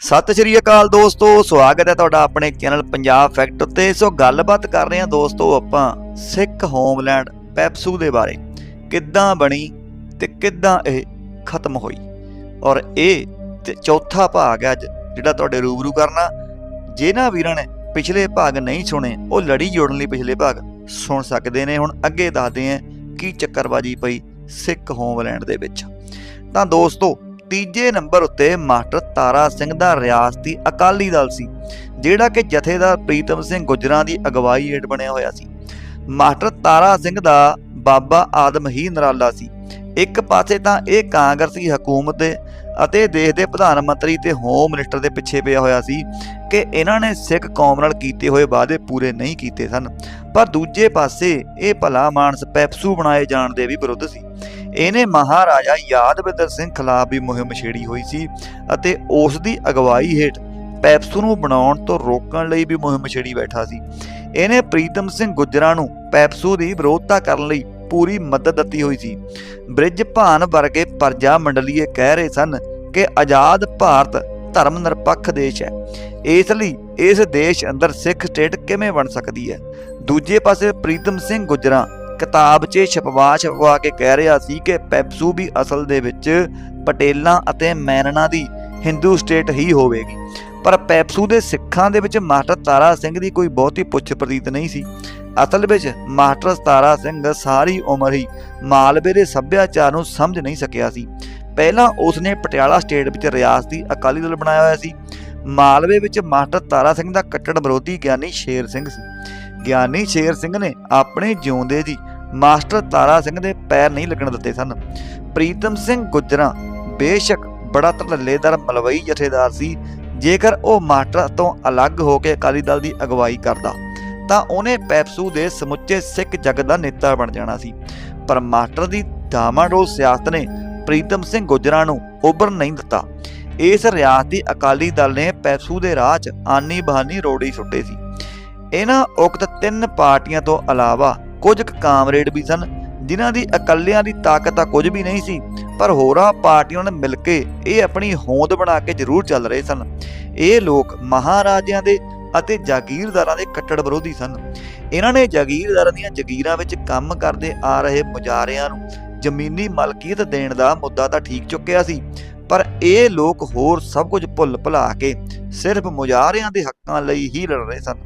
ਸਤਿ ਸ਼੍ਰੀ ਅਕਾਲ ਦੋਸਤੋ, ਸਵਾਗਤ ਹੈ ਤੁਹਾਡਾ ਆਪਣੇ ਚੈਨਲ ਪੰਜਾਬ ਫੈਕਟ ਉੱਤੇ। ਸੋ ਗੱਲਬਾਤ ਕਰ ਰਹੇ ਹਾਂ ਦੋਸਤੋ ਆਪਾਂ ਸਿੱਖ ਹੋਮਲੈਂਡ ਪੈਪਸੂ ਦੇ ਬਾਰੇ। ਕਿੱਦਾਂ ਬਣੀ ਤੇ ਕਿੱਦਾਂ ਇਹ ਖਤਮ ਹੋਈ? ਔਰ ਇਹ ਤੇ ਚੌਥਾ ਭਾਗ ਹੈ ਅੱਜ, ਜਿਹੜਾ ਤੁਹਾਡੇ ਰੂਬਰੂ ਕਰਨਾ। ਜਿਹਨਾਂ ਵੀਰਾਂ ਨੇ ਪਿਛਲੇ ਭਾਗ ਨਹੀਂ ਸੁਣੇ, ਉਹ ਲੜੀ ਜੋੜਨ ਲਈ ਪਿਛਲੇ ਭਾਗ ਸੁਣ ਸਕਦੇ ਨੇ। ਹੁਣ ਅੱਗੇ ਦੱਸਦੇ ਹਾਂ ਕੀ ਚੱਕਰਬਾਜੀ ਪਈ ਸਿੱਖ ਹੋਮਲੈਂਡ ਦੇ ਵਿੱਚ। ਤਾਂ ਦੋਸਤੋ ਤੀਜੇ ਨੰਬਰ ਉੱਤੇ ਮਾਸਟਰ ਤਾਰਾ ਸਿੰਘ ਦਾ ਰਿਆਸਤੀ ਅਕਾਲੀ ਦਲ ਸੀ, ਜਿਹੜਾ ਕਿ ਜਥੇਦਾਰ ਪ੍ਰੀਤਮ ਸਿੰਘ ਗੁਜਰਾਂ ਦੀ ਅਗਵਾਈ ਹੇਠ ਬਣਿਆ ਹੋਇਆ ਸੀ। ਮਾਸਟਰ ਤਾਰਾ ਸਿੰਘ ਦਾ ਬਾਬਾ ਆਦਮ ਹੀ ਨਰਾਲਾ ਸੀ। ਇੱਕ ਪਾਸੇ ਤਾਂ ਇਹ ਕਾਂਗਰਸੀ ਹਕੂਮਤ ਦੇ ਅਤੇ ਦੇਸ਼ ਦੇ ਪ੍ਰਧਾਨ ਮੰਤਰੀ ਤੇ ਹੋਮ ਮਿਨਿਸਟਰ ਦੇ ਪਿੱਛੇ ਪਿਆ ਹੋਇਆ ਸੀ ਕਿ ਇਹਨਾਂ ਨੇ ਸਿੱਖ ਕੌਮ ਨਾਲ ਕੀਤੇ ਹੋਏ ਵਾਅਦੇ ਪੂਰੇ ਨਹੀਂ ਕੀਤੇ ਸਨ। ਪਰ ਦੂਜੇ ਪਾਸੇ ਇਹ ਭਲਾ ਮਾਨਸ ਪੈਪਸੂ ਬਣਾਏ ਜਾਣ ਦੇ ਵੀ ਵਿਰੁੱਧ ਸੀ। ਇਹਨੇ ਮਹਾਰਾਜਾ ਯਾਦਵਿੰਦਰ ਸਿੰਘ ਖਿਲਾਫ ਵੀ ਮੁਹਿੰਮ ਛੇੜੀ ਹੋਈ ਸੀ ਅਤੇ ਉਸ ਦੀ ਅਗਵਾਈ ਹੇਠ ਪੈਪਸੂ ਨੂੰ ਬਣਾਉਣ ਤੋਂ ਰੋਕਣ ਲਈ ਵੀ ਮੁਹਿੰਮ ਛੇੜੀ ਬੈਠਾ ਸੀ। ਇਹਨੇ ਪ੍ਰੀਤਮ ਸਿੰਘ ਗੁੱਜਰਾਂ ਨੂੰ ਪੈਪਸੂ ਦੀ ਵਿਰੋਧਤਾ ਕਰਨ ਲਈ ਪੂਰੀ ਮਦਦ ਦਿੱਤੀ ਹੋਈ ਸੀ। ਬ੍ਰਿਜ ਭਾਨ ਵਰਗੇ ਪਰਜਾ ਮੰਡਲੀਏ ਕਹਿ ਰਹੇ ਸਨ ਕਿ ਆਜ਼ਾਦ ਭਾਰਤ ਧਰਮ ਨਿਰਪੱਖ ਦੇਸ਼ ਹੈ। ਇਸ ਲਈ ਇਸ ਦੇਸ਼ ਅੰਦਰ ਸਿੱਖ ਸਟੇਟ ਕਿਵੇਂ ਬਣ ਸਕਦੀ ਹੈ? ਦੂਜੇ ਪਾਸੇ ਪ੍ਰੀਤਮ ਸਿੰਘ ਗੁੱਜਰਾਂ ਕਿਤਾਬ 'ਚ ਛਪਵਾ ਛਪਵਾ ਕੇ ਕਹਿ ਰਿਹਾ ਸੀ ਕਿ ਪੈਪਸੂ ਵੀ ਅਸਲ ਦੇ ਵਿੱਚ ਪਟੇਲਾਂ ਅਤੇ ਮੈਨਣਾ ਦੀ ਹਿੰਦੂ ਸਟੇਟ ਹੀ ਹੋਵੇਗੀ। ਪਰ ਪੈਪਸੂ ਦੇ ਸਿੱਖਾਂ ਦੇ ਵਿੱਚ ਮਾਸਟਰ ਤਾਰਾ ਸਿੰਘ ਦੀ ਕੋਈ ਬਹੁਤੀ ਪੁੱਛ ਪ੍ਰਤੀਤ ਨਹੀਂ ਸੀ। ਅਸਲ ਵਿੱਚ ਮਾਸਟਰ ਤਾਰਾ ਸਿੰਘ ਸਾਰੀ ਉਮਰ ਹੀ ਮਾਲਵੇ ਦੇ ਸੱਭਿਆਚਾਰ ਨੂੰ ਸਮਝ ਨਹੀਂ ਸਕਿਆ ਸੀ। ਪਹਿਲਾਂ ਉਸਨੇ ਪਟਿਆਲਾ ਸਟੇਟ ਵਿੱਚ ਰਿਆਸਤੀ ਅਕਾਲੀ ਦਲ ਬਣਾਇਆ ਹੋਇਆ ਸੀ। ਮਾਲਵੇ ਵਿੱਚ ਮਾਸਟਰ ਤਾਰਾ ਸਿੰਘ ਦਾ ਕੱਟੜ ਵਿਰੋਧੀ ਗਿਆਨੀ ਸ਼ੇਰ ਸਿੰਘ ਸੀ। ਗਿਆਨੀ ਸ਼ੇਰ ਸਿੰਘ ਨੇ ਆਪਣੇ ਜਿਉਂਦੇ ਦੀ ਮਾਸਟਰ ਤਾਰਾ ਸਿੰਘ ਦੇ ਪੈਰ ਨਹੀਂ ਲੱਗਣ ਦਿੱਤੇ ਸਨ। ਪ੍ਰੀਤਮ ਸਿੰਘ ਗੁੱਜਰਾਂ ਬੇਸ਼ੱਕ ਬੜਾ ਧੜੱਲੇਦਾਰ ਮਲਵਈ ਜਥੇਦਾਰ ਸੀ। ਜੇਕਰ ਉਹ ਮਾਸਟਰ ਤੋਂ ਅਲੱਗ ਹੋ ਕੇ ਅਕਾਲੀ ਦਲ ਦੀ ਅਗਵਾਈ ਕਰਦਾ, ਤਾਂ ਉਹਨੇ ਪੈਪਸੂ ਦੇ ਸਮੁੱਚੇ ਸਿੱਖ ਜਗਤ ਦਾ ਨੇਤਾ ਬਣ ਜਾਣਾ ਸੀ। ਪਰ ਮਾਸਟਰ ਦੀ ਡਾਮਾਡੋਲ ਸਿਆਸਤ ਨੇ ਪ੍ਰੀਤਮ ਸਿੰਘ ਗੁੱਜਰਾਂ ਨੂੰ ਉੱਭਰ ਨਹੀਂ ਦਿੱਤਾ। ਇਸ ਰਿਆਸਤੀ ਅਕਾਲੀ ਦਲ ਨੇ ਪੈਪਸੂ ਦੇ ਰਾਹ 'ਚ ਆਨੀ ਬਹਾਨੀ ਰੋੜੀ ਸੁੱਟੇ ਸੀ। ਇਹਨਾਂ ਉਕਤ ਤਿੰਨ ਪਾਰਟੀਆਂ ਤੋਂ ਇਲਾਵਾ ਕੁਝ ਕਾਮਰੇਡ ਵੀ ਸਨ, ਜਿਨ੍ਹਾਂ ਦੀ ਇਕੱਲਿਆਂ ਦੀ ਤਾਕਤ ਤਾਂ ਕੁਝ ਵੀ ਨਹੀਂ ਸੀ, ਪਰ ਹੋਰਾਂ ਪਾਰਟੀਆਂ ਨਾਲ ਮਿਲ ਕੇ ਇਹ ਆਪਣੀ ਹੋਂਦ ਬਣਾ ਕੇ ਜ਼ਰੂਰ ਚੱਲ ਰਹੇ ਸਨ। ਇਹ ਲੋਕ ਮਹਾਰਾਜਿਆਂ ਦੇ ਅਤੇ ਜਾਗੀਰਦਾਰਾਂ ਦੇ ਕੱਟੜ ਵਿਰੋਧੀ ਸਨ। ਇਹਨਾਂ ਨੇ ਜਾਗੀਰਦਾਰਾਂ ਦੀਆਂ ਜ਼ਗੀਰਾਂ ਵਿੱਚ ਕੰਮ ਕਰਦੇ ਆ ਰਹੇ ਮੁਜਾਰਿਆਂ ਨੂੰ ਜ਼ਮੀਨੀ ਮਲਕੀਅਤ ਦੇਣ ਦਾ ਮੁੱਦਾ ਤਾਂ ਠੀਕ ਚੁੱਕਿਆ ਸੀ, ਪਰ ਇਹ ਲੋਕ ਹੋਰ ਸਭ ਕੁਝ ਭੁੱਲ ਭੁਲਾ ਕੇ ਸਿਰਫ ਮੁਜਾਰਿਆਂ ਦੇ ਹੱਕਾਂ ਲਈ ਹੀ ਲੜ ਰਹੇ ਸਨ।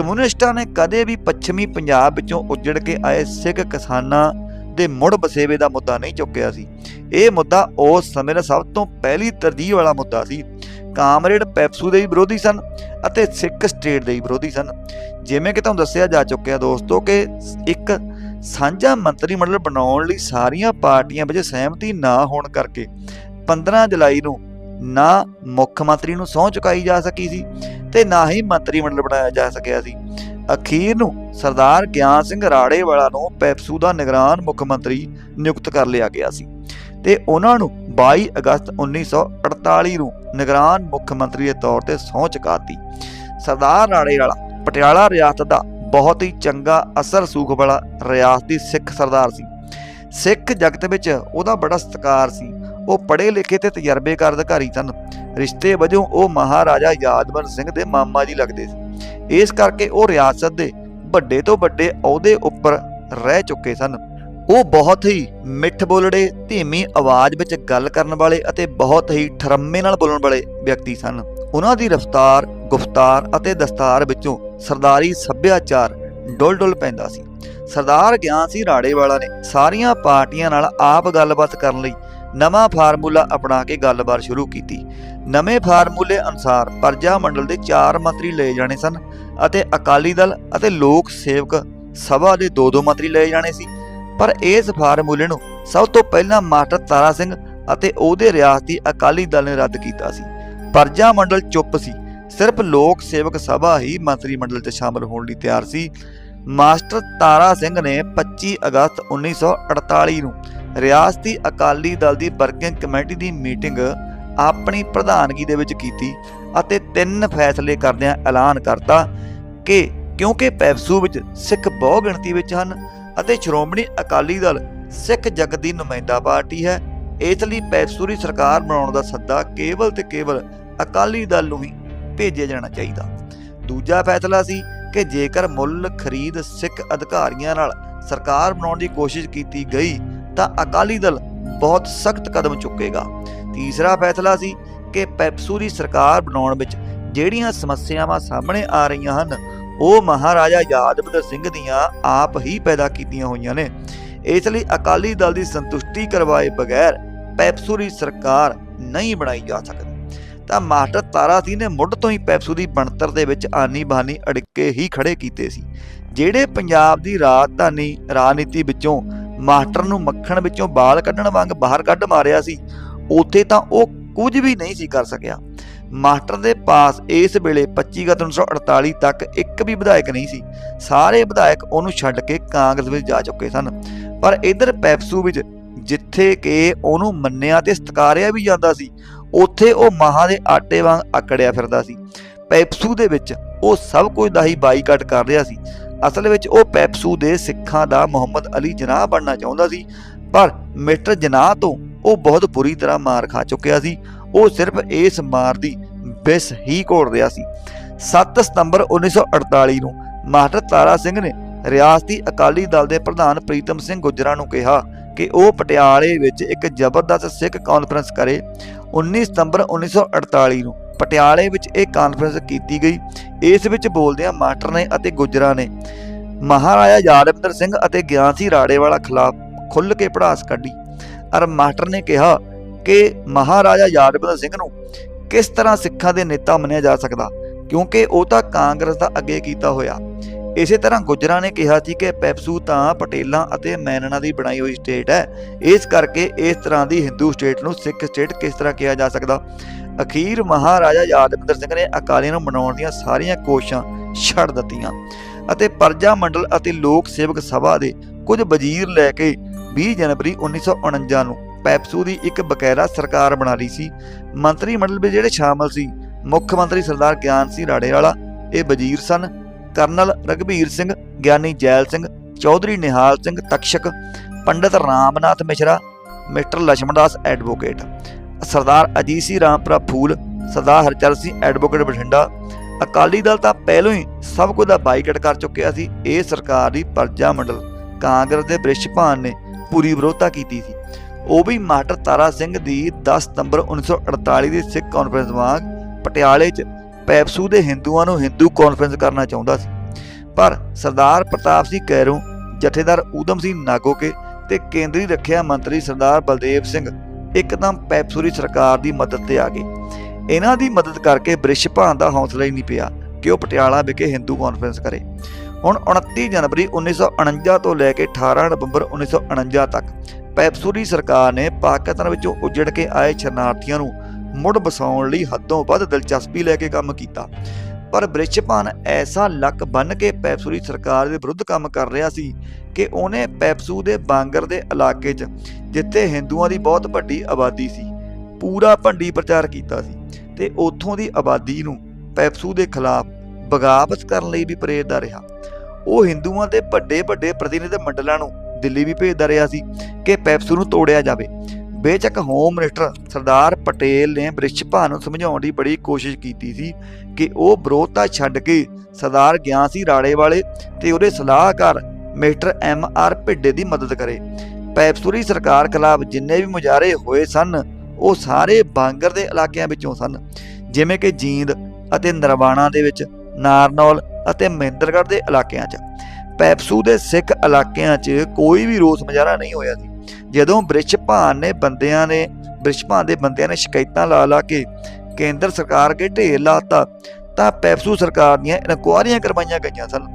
ਕਮਿਊਨਿਸਟਾਂ ਨੇ ਕਦੇ ਵੀ ਪੱਛਮੀ ਪੰਜਾਬ ਵਿੱਚੋਂ ਉੱਜੜ ਕੇ ਆਏ ਸਿੱਖ ਕਿਸਾਨਾਂ ਦੇ ਮੁੜ ਬਸੇਵੇ ਦਾ ਮੁੱਦਾ ਨਹੀਂ ਚੁੱਕਿਆ ਸੀ। ਇਹ ਮੁੱਦਾ ਉਸ ਸਮੇਂ ਦਾ ਸਭ ਤੋਂ ਪਹਿਲੀ ਤਰਜੀਹ ਵਾਲਾ ਮੁੱਦਾ ਸੀ। ਕਾਮਰੇਡ ਪੈਪਸੂ ਦੇ ਵੀ ਵਿਰੋਧੀ ਸਨ ਅਤੇ ਸਿੱਖ ਸਟੇਟ ਦੇ ਵੀ ਵਿਰੋਧੀ ਸਨ। ਜਿਵੇਂ ਕਿ ਤੁਹਾਨੂੰ ਦੱਸਿਆ ਜਾ ਚੁੱਕਿਆ ਦੋਸਤੋ ਕਿ ਇੱਕ ਸਾਂਝਾ ਮੰਤਰੀ ਮੰਡਲ ਬਣਾਉਣ ਲਈ ਸਾਰੀਆਂ ਪਾਰਟੀਆਂ ਵਿੱਚ ਸਹਿਮਤੀ ਨਾ ਹੋਣ ਕਰਕੇ 15 ਜੁਲਾਈ ਨੂੰ ਨਾ ਮੁੱਖ ਮੰਤਰੀ ਨੂੰ ਸਹੁੰ ਚੁਕਾਈ ਜਾ ਸਕੀ ਸੀ ਤੇ ਨਾ ਹੀ ਮੰਤਰੀ ਮੰਡਲ ਬਣਾਇਆ ਜਾ ਸਕਿਆ ਸੀ। ਅਖੀਰ ਨੂੰ ਸਰਦਾਰ ਗਿਆਨ ਸਿੰਘ ਰਾੜੇਵਾਲਾ ਨੂੰ ਪੈਪਸੂ ਦਾ ਨਿਗਰਾਨ ਮੁੱਖ ਮੰਤਰੀ ਨਿਯੁਕਤ ਕਰ ਲਿਆ ਗਿਆ ਸੀ ਤੇ ਉਹਨਾਂ ਨੂੰ 22 ਅਗਸਤ 1948 ਨੂੰ ਨਿਗਰਾਨ ਮੁੱਖ ਮੰਤਰੀ ਦੇ ਤੌਰ ਤੇ ਸਹੁੰ ਚੁਕਾਤੀ। ਸਰਦਾਰ ਰਾੜੇਵਾਲਾ ਪਟਿਆਲਾ ਰਿਆਸਤ ਦਾ ਬਹੁਤ ਹੀ ਚੰਗਾ ਅਸਰ ਸੂਖ ਵਾਲਾ ਰਿਆਸਤੀ ਸਿੱਖ ਸਰਦਾਰ ਸੀ। ਸਿੱਖ ਜਗਤ ਵਿੱਚ ਉਹਦਾ ਬੜਾ ਸਤਿਕਾਰ ਸੀ। ਉਹ ਪੜ੍ਹੇ ਲਿਖੇ ਤੇ ਤਜਰਬੇਕਾਰ ਅਧਿਕਾਰੀ ਸਨ। ਰਿਸ਼ਤੇ ਵਜੋਂ ਉਹ ਮਹਾਰਾਜਾ ਯਾਦਵਰ ਸਿੰਘ ਦੇ ਮਾਮਾ ਜੀ ਲੱਗਦੇ ਸੀ। ਇਸ ਕਰਕੇ ਉਹ ਰਿਆਸਤ ਦੇ ਵੱਡੇ ਤੋਂ ਵੱਡੇ ਅਹੁਦੇ ਉੱਪਰ ਰਹਿ ਚੁੱਕੇ ਸਨ। ਉਹ ਬਹੁਤ ਹੀ ਮਿੱਠ ਬੋਲੜੇ, ਧੀਮੀ ਆਵਾਜ਼ ਵਿੱਚ ਗੱਲ ਕਰਨ ਵਾਲੇ ਅਤੇ ਬਹੁਤ ਹੀ ਠਰਮੇ ਨਾਲ ਬੋਲਣ ਵਾਲੇ ਵਿਅਕਤੀ ਸਨ। ਉਹਨਾਂ ਦੀ ਰਫ਼ਤਾਰ, ਗੁਫ਼ਤਾਰ ਅਤੇ ਦਸਤਾਰ ਵਿੱਚੋਂ ਸਰਦਾਰੀ ਸੱਭਿਆਚਾਰ ਡੁੱਲ-ਡੁੱਲ ਪੈਂਦਾ ਸੀ। ਸਰਦਾਰ ਗਿਆਨ ਸਿੰਘ ਰਾੜੇਵਾਲਾ ਨੇ ਸਾਰੀਆਂ ਪਾਰਟੀਆਂ ਨਾਲ ਆਪ ਗੱਲਬਾਤ ਕਰਨ ਲਈ ਨਵਾਂ ਫਾਰਮੂਲਾ ਅਪਣਾ ਕੇ ਗੱਲਬਾਤ ਸ਼ੁਰੂ ਕੀਤੀ। ਨਵੇਂ ਫਾਰਮੂਲੇ ਅਨੁਸਾਰ ਪਰਜਾ ਮੰਡਲ ਦੇ 4 ਮੰਤਰੀ ਲਏ ਜਾਣੇ ਸਨ ਅਤੇ ਅਕਾਲੀ ਦਲ ਅਤੇ ਲੋਕ ਸੇਵਕ ਸਭਾ ਦੇ 2-2 ਮੰਤਰੀ ਲਏ ਜਾਣੇ ਸੀ। ਪਰ ਇਸ ਫਾਰਮੂਲੇ ਨੂੰ ਸਭ ਤੋਂ ਪਹਿਲਾਂ ਮਾਸਟਰ ਤਾਰਾ ਸਿੰਘ ਅਤੇ ਉਹਦੇ ਰਿਆਸਤੀ ਅਕਾਲੀ ਦਲ ਨੇ ਰੱਦ ਕੀਤਾ ਸੀ। ਪਰਜਾ ਮੰਡਲ ਚੁੱਪ ਸੀ। ਸਿਰਫ ਲੋਕ ਸੇਵਕ ਸਭਾ ਹੀ ਮੰਤਰੀ ਮੰਡਲ 'ਚ ਸ਼ਾਮਲ ਹੋਣ ਲਈ ਤਿਆਰ ਸੀ। ਮਾਸਟਰ ਤਾਰਾ ਸਿੰਘ ਨੇ 25 ਅਗਸਤ 1948 ਨੂੰ ਰਿਆਸਤੀ ਅਕਾਲੀ ਦਲ ਦੀ ਵਰਕਿੰਗ ਕਮੇਟੀ ਦੀ ਮੀਟਿੰਗ ਆਪਣੀ ਪ੍ਰਧਾਨਗੀ ਦੇ ਵਿੱਚ ਕੀਤੀ ਅਤੇ ਤਿੰਨ ਫੈਸਲੇ ਕਰਦਿਆਂ ਐਲਾਨ ਕਰਤਾ ਕਿ ਕਿਉਂਕਿ ਪੈਪਸੂ ਵਿੱਚ ਸਿੱਖ ਬਹੁ ਗਿਣਤੀ ਵਿੱਚ ਹਨ ਅਤੇ ਸ਼੍ਰੋਮਣੀ ਅਕਾਲੀ ਦਲ ਸਿੱਖ ਜਗਤ ਦੀ ਨੁਮਾਇੰਦਾ ਪਾਰਟੀ ਹੈ, ਇਸ ਲਈ ਪੈਪਸੂ ਦੀ ਸਰਕਾਰ ਬਣਾਉਣ ਦਾ ਸੱਦਾ ਕੇਵਲ ਤੇ ਕੇਵਲ ਅਕਾਲੀ ਦਲ ਨੂੰ ਹੀ ਭੇਜਿਆ ਜਾਣਾ ਚਾਹੀਦਾ। ਦੂਜਾ ਫੈਸਲਾ ਸੀ ਕਿ ਜੇਕਰ ਮੁੱਲ ਖਰੀਦ ਸਿੱਖ ਅਧਿਕਾਰੀਆਂ ਨਾਲ ਸਰਕਾਰ ਬਣਾਉਣ ਦੀ ਕੋਸ਼ਿਸ਼ ਕੀਤੀ ਗਈ ਤਾਂ ਅਕਾਲੀ ਦਲ ਬਹੁਤ ਸਖਤ ਕਦਮ ਚੁੱਕੇਗਾ। ਤੀਸਰਾ ਫੈਸਲਾ ਸੀ ਕਿ ਪੈਪਸੂ ਦੀ ਸਰਕਾਰ ਬਣਾਉਣ ਵਿੱਚ ਜਿਹੜੀਆਂ ਸਮੱਸਿਆਵਾਂ ਸਾਹਮਣੇ ਆ ਰਹੀਆਂ ਹਨ, ਉਹ ਮਹਾਰਾਜਾ ਯਾਦਵਿੰਦਰ ਸਿੰਘ ਦੀਆਂ ਆਪ ਹੀ ਪੈਦਾ ਕੀਤੀਆਂ ਹੋਈਆਂ ਨੇ। ਇਸ ਲਈ ਅਕਾਲੀ ਦਲ ਦੀ ਸੰਤੁਸ਼ਟੀ ਕਰਵਾਏ ਬਗੈਰ ਪੈਪਸੂ ਦੀ ਸਰਕਾਰ ਨਹੀਂ ਬਣਾਈ ਜਾ ਸਕਦੀ। ਤਾਂ ਮਾਸਟਰ ਤਾਰਾ ਸਿੰਘ ਨੇ ਮੁੱਢ ਤੋਂ ਹੀ ਪੈਪਸੂ ਦੀ ਬਣਤਰ ਦੇ ਵਿੱਚ ਆਨੀ ਬਾਨੀ ਅੜਿੱਕੇ ਹੀ ਖੜੇ ਕੀਤੇ ਸੀ, ਜਿਹੜੇ ਪੰਜਾਬ ਦੀ ਰਾਜਧਾਨੀ, ਰਾਜਨੀਤੀ ਵਿੱਚੋਂ ਮਾਸਟਰ ਨੂੰ ਮੱਖਣ ਵਿੱਚੋਂ ਬਾਲ ਕੱਢਣ ਵਾਂਗ ਬਾਹਰ ਕੱਢ ਮਾਰਿਆ ਸੀ। ਉੱਥੇ ਤਾਂ ਉਹ ਕੁਝ ਵੀ ਨਹੀਂ ਸੀ ਕਰ ਸਕਿਆ। ਮਾਸਟਰ ਦੇ ਪਾਸ ਇਸ ਵੇਲੇ 25 ਅਗਸਤ 1948 ਤੱਕ ਇੱਕ ਵੀ ਵਿਧਾਇਕ ਨਹੀਂ ਸੀ। ਸਾਰੇ ਵਿਧਾਇਕ ਉਹਨੂੰ ਛੱਡ ਕੇ ਕਾਂਗਰਸ ਵਿੱਚ ਜਾ ਚੁੱਕੇ ਸਨ। ਪਰ ਇਧਰ ਪੈਪਸੂ ਵਿੱਚ ਜਿੱਥੇ ਕਿ ਉਹਨੂੰ ਮੰਨਿਆ ਤੇ ਸਤਕਾਰਿਆ ਵੀ ਜਾਂਦਾ ਸੀ, ਉੱਥੇ ਉਹ ਮਹਾਂ ਦੇ ਆਟੇ ਵਾਂਗ ਆਕੜਿਆ ਫਿਰਦਾ ਸੀ। ਪੈਪਸੂ ਦੇ ਵਿੱਚ ਉਹ ਸਭ ਕੁਝ ਦਾ ਹੀ ਬਾਈਕਾਟ ਕਰ ਰਿਹਾ ਸੀ। ਅਸਲ ਵਿੱਚ ਉਹ ਪੈਪਸੂ ਦੇ ਸਿੱਖਾਂ ਦਾ ਮੁਹੰਮਦ ਅਲੀ ਜਨਾਹ ਬਣਨਾ ਚਾਹੁੰਦਾ ਸੀ, ਪਰ ਮਿਸਟਰ ਜਨਾਹ ਤੋਂ ਉਹ ਬਹੁਤ ਬੁਰੀ ਤਰ੍ਹਾਂ ਮਾਰ ਖਾ ਚੁੱਕਿਆ ਸੀ। ਉਹ ਸਿਰਫ ਇਸ ਮਾਰ ਦੀ ਬਿਸ ਹੀ ਘੋੜ ਰਿਹਾ ਸੀ। 7 ਸਤੰਬਰ 1948 ਨੂੰ ਮਾਸਟਰ ਤਾਰਾ ਸਿੰਘ ਨੇ ਰਿਆਸਤੀ ਅਕਾਲੀ ਦਲ ਦੇ ਪ੍ਰਧਾਨ ਪ੍ਰੀਤਮ ਸਿੰਘ ਗੁੱਜਰਾਂ ਨੂੰ ਕਿਹਾ ਕਿ ਉਹ ਪਟਿਆਲੇ ਵਿੱਚ ਇੱਕ ਜ਼ਬਰਦਸਤ ਸਿੱਖ ਕਾਨਫਰੰਸ ਕਰੇ। 19 ਸਤੰਬਰ 1948 ਨੂੰ ਪਟਿਆਲੇ ਵਿੱਚ ਇਹ ਕਾਨਫਰੰਸ ਕੀਤੀ ਗਈ। ਇਸ ਵਿੱਚ ਬੋਲਦਿਆਂ ਮਾਸਟਰ ਨੇ ਅਤੇ ਗੁੱਜਰਾਂ ਨੇ ਮਹਾਰਾਜਾ ਯਾਦਵਿੰਦਰ ਸਿੰਘ ਅਤੇ ਗਿਆਨਸੀ ਸਿੰਘ ਰਾੜੇਵਾਲਾ ਖਿਲਾਫ ਖੁੱਲ੍ਹ ਕੇ ਪੜਾਸ ਕੱਢੀ ਅਰ ਮਾਸਟਰ ਨੇ ਕਿਹਾ ਕਿ ਮਹਾਰਾਜਾ ਯਾਦਵਿੰਦਰ ਸਿੰਘ ਨੂੰ ਕਿਸ ਤਰ੍ਹਾਂ ਸਿੱਖਾਂ ਦੇ ਨੇਤਾ ਮੰਨਿਆ ਜਾ ਸਕਦਾ, ਕਿਉਂਕਿ ਉਹ ਤਾਂ ਕਾਂਗਰਸ ਦਾ ਅੱਗੇ ਕੀਤਾ ਹੋਇਆ। ਇਸੇ ਤਰ੍ਹਾਂ ਗੁੱਜਰਾਂ ਨੇ ਕਿਹਾ ਸੀ ਕਿ ਪੈਪਸੂ ਤਾਂ ਪਟੇਲਾਂ ਅਤੇ ਮੈਨਣਾ ਦੀ ਬਣਾਈ ਹੋਈ ਸਟੇਟ ਹੈ। ਇਸ ਕਰਕੇ ਇਸ ਤਰ੍ਹਾਂ ਦੀ ਹਿੰਦੂ ਸਟੇਟ ਨੂੰ ਸਿੱਖ ਸਟੇਟ ਕਿਸ ਤਰ੍ਹਾਂ ਕਿਹਾ ਜਾ ਸਕਦਾ? ਅਖੀਰ ਮਹਾਰਾਜਾ ਯਾਦਵਿੰਦਰ ਸਿੰਘ ਨੇ ਅਕਾਲੀਆਂ ਨੂੰ ਬਣਾਉਣ ਦੀਆਂ ਸਾਰੀਆਂ ਕੋਸ਼ਿਸ਼ਾਂ ਛੱਡ ਦਿੱਤੀਆਂ ਅਤੇ ਪਰਜਾ ਮੰਡਲ ਅਤੇ ਲੋਕ ਸੇਵਕ ਸਭਾ ਦੇ ਕੁਝ ਵਜ਼ੀਰ ਲੈ ਕੇ 20 ਜਨਵਰੀ 1949 ਨੂੰ ਪੈਪਸੂ ਦੀ ਇੱਕ ਬਕਾਇਦਾ ਸਰਕਾਰ ਬਣਾ ਲਈ ਸੀ। ਮੰਤਰੀ ਮੰਡਲ ਵਿੱਚ ਜਿਹੜੇ ਸ਼ਾਮਲ ਸੀ, ਮੁੱਖ ਮੰਤਰੀ ਸਰਦਾਰ ਗਿਆਨ ਸਿੰਘ ਰਾੜੇਵਾਲਾ, ਇਹ ਵਜ਼ੀਰ ਸਨ। ਕਰਨਲ ਰਗਵੀਰ Singh, Giani Zail Singh, Chaudhary Nihal Singh Takshak Pandit Ramnath Mishra, mister Lachhmandas advocate. Sardar Ajit Singh Rampura Phul, Sardar Harcharan Singh advocate Bathinda, Akali Dal ਤਾਂ ਪਹਿਲਾਂ ਹੀ ਸਭ ਕੁਝ ਦਾ ਬਾਈਕਾਟ ਕਰ ਚੁੱਕਿਆ ਸੀ। ਇਹ ਸਰਕਾਰ ਦੀ ਪਰਜਾ ਮੰਡਲ ਕਾਂਗਰਸ ਦੇ ਬ੍ਰਿਸ਼ਭਾਨ ਨੇ ਪੂਰੀ ਵਿਰੋਧਤਾ ਕੀਤੀ ਸੀ। ਉਹ ਵੀ ਮਾਸਟਰ ਤਾਰਾ ਸਿੰਘ ਦੀ 10 ਸਤੰਬਰ 1948 ਦੀ ਸਿੱਖ ਕਾਨਫਰੰਸ ਵਾਂਗ ਪਟਿਆਲੇ 'ਚ ਪੈਪਸੂ ਦੇ ਹਿੰਦੂਆਂ ਨੂੰ ਹਿੰਦੂ ਕਾਨਫਰੰਸ ਕਰਨਾ ਚਾਹੁੰਦਾ ਸੀ। ਪਰ ਸਰਦਾਰ ਪ੍ਰਤਾਪ ਸਿੰਘ ਕੈਰੋਂ, ਜਥੇਦਾਰ ਊਧਮ ਸਿੰਘ ਨਾਗੋਕੇ ਤੇ ਕੇਂਦਰੀ ਰੱਖਿਆ ਮੰਤਰੀ ਸਰਦਾਰ ਬਲਦੇਵ ਸਿੰਘ ਇੱਕਦਮ ਪੈਪਸੂਰੀ ਸਰਕਾਰ ਦੀ ਮਦਦ ਤੇ ਆ ਗਏ ਇਹਨਾਂ ਦੀ ਮਦਦ ਕਰਕੇ ਬ੍ਰਿਸ਼ਭਾਨ ਦਾ ਹੌਸਲਾ ਹੀ ਨਹੀਂ ਪਿਆ ਕਿ ਉਹ ਪਟਿਆਲਾ ਵਿਖੇ ਹਿੰਦੂ ਕਾਨਫਰੰਸ ਕਰੇ। ਹੁਣ 29 ਜਨਵਰੀ 1949 ਤੋਂ ਲੈ ਕੇ 18 ਨਵੰਬਰ 1949 ਤੱਕ ਪੈਪਸੂਰੀ ਸਰਕਾਰ ਨੇ ਪਾਕਿਸਤਾਨ ਵਿੱਚੋਂ ਉੱਜੜ ਕੇ ਆਏ ਸ਼ਰਨਾਰਥੀਆਂ ਨੂੰ ਮੁੜ ਵਸਾਉਣ ਲਈ ਹੱਦੋਂ ਵੱਧ ਦਿਲਚਸਪੀ ਲੈ ਕੇ ਕੰਮ ਕੀਤਾ। ਪਰ ਬ੍ਰਿਸ਼ਭਾਨ ਐਸਾ ਲੱਕ ਬੰਨ ਕੇ ਪੈਪਸੂਰੀ ਸਰਕਾਰ ਦੇ ਵਿਰੁੱਧ ਕੰਮ ਕਰ ਰਿਹਾ ਸੀ ਕਿ ਉਹਨੇ ਪੈਪਸੂ ਦੇ ਬਾਂਗਰ ਦੇ ਇਲਾਕੇ 'ਚ, ਜਿੱਥੇ ਹਿੰਦੂਆਂ ਦੀ ਬਹੁਤ ਵੱਡੀ ਆਬਾਦੀ ਸੀ, ਪੂਰਾ ਭੰਡੀ ਪ੍ਰਚਾਰ ਕੀਤਾ ਸੀ ਤੇ ਉੱਥੋਂ ਦੀ ਆਬਾਦੀ ਨੂੰ ਪੈਪਸੂ ਦੇ ਖਿਲਾਫ ਬਗਾਵਤ ਕਰਨ ਲਈ ਵੀ ਪ੍ਰੇਰਦਾ ਰਿਹਾ। ਉਹ ਹਿੰਦੂਆਂ ਦੇ ਵੱਡੇ ਵੱਡੇ ਪ੍ਰਤੀਨਿਧ ਮੰਡਲਾਂ ਨੂੰ ਦਿੱਲੀ ਵੀ ਭੇਜਦਾ ਰਿਹਾ ਸੀ ਕਿ ਪੈਪਸੂ ਨੂੰ ਤੋੜਿਆ ਜਾਵੇ। ਬੇਚੱਕ ਹੋਮ ਮਿਨਿਸਟਰ ਸਰਦਾਰ ਪਟੇਲ ਨੇ ਬ੍ਰਿਸ਼ਭਾਨ ਨੂੰ ਸਮਝਾਉਣ ਦੀ ਬੜੀ ਕੋਸ਼ਿਸ਼ ਕੀਤੀ ਸੀ ਕਿ ਉਹ ਵਿਰੋਧਤਾ ਛੱਡ ਕੇ ਸਰਦਾਰ ਗਿਆਨ ਸਿੰਘ ਰਾੜੇ ਵਾਲੇ ਤੇ ਉਹਦੇ ਸਲਾਹਕਾਰ ਮਿਸਟਰ ਐਮ ਆਰ ਭਿੱਡੇ ਦੀ ਮਦਦ ਕਰੇ। ਪੈਪਸੂਰੀ ਸਰਕਾਰ ਖਿਲਾਫ ਜਿੰਨੇ ਵੀ ਮੁਜ਼ਾਹਰੇ ਹੋਏ ਸਨ, ਉਹ ਸਾਰੇ ਬਾਂਗਰ ਦੇ ਇਲਾਕਿਆਂ ਵਿੱਚੋਂ ਸਨ। ਜਿਵੇਂ ਕਿ ਜੀਂਦ ਅਤੇ ਨਰਵਾਣਾ ਦੇ ਵਿੱਚ, ਨਾਰਨੌਲ ਅਤੇ ਮਹਿੰਦਰਗੜ੍ਹ ਦੇ ਇਲਾਕਿਆਂ 'ਚ। ਪੈਪਸੂ ਦੇ ਸਿੱਖ ਇਲਾਕਿਆਂ 'ਚ ਕੋਈ ਵੀ ਰੋਸ ਮੁਜ਼ਾਹਰਾ ਨਹੀਂ ਹੋਇਆ ਸੀ। ਜਦੋਂ ਬ੍ਰਿਸ਼ਭਾਨ ਨੇ ਬੰਦਿਆਂ ਨੇ, ਬ੍ਰਿਸ਼ਭਾਨ ਦੇ ਬੰਦਿਆਂ ਨੇ ਸ਼ਿਕਾਇਤਾਂ ਲਾ ਲਾ ਕੇ ਕੇਂਦਰ ਸਰਕਾਰ ਕੇ ਢੇਰ ਲਾਤਾ। ਤਾਂ ਪੈਪਸੂ ਸਰਕਾਰ ਦੀਆਂ ਇਨਕੁਆਰੀਆਂ ਕਰਵਾਈਆਂ ਗਈਆਂ ਸਨ।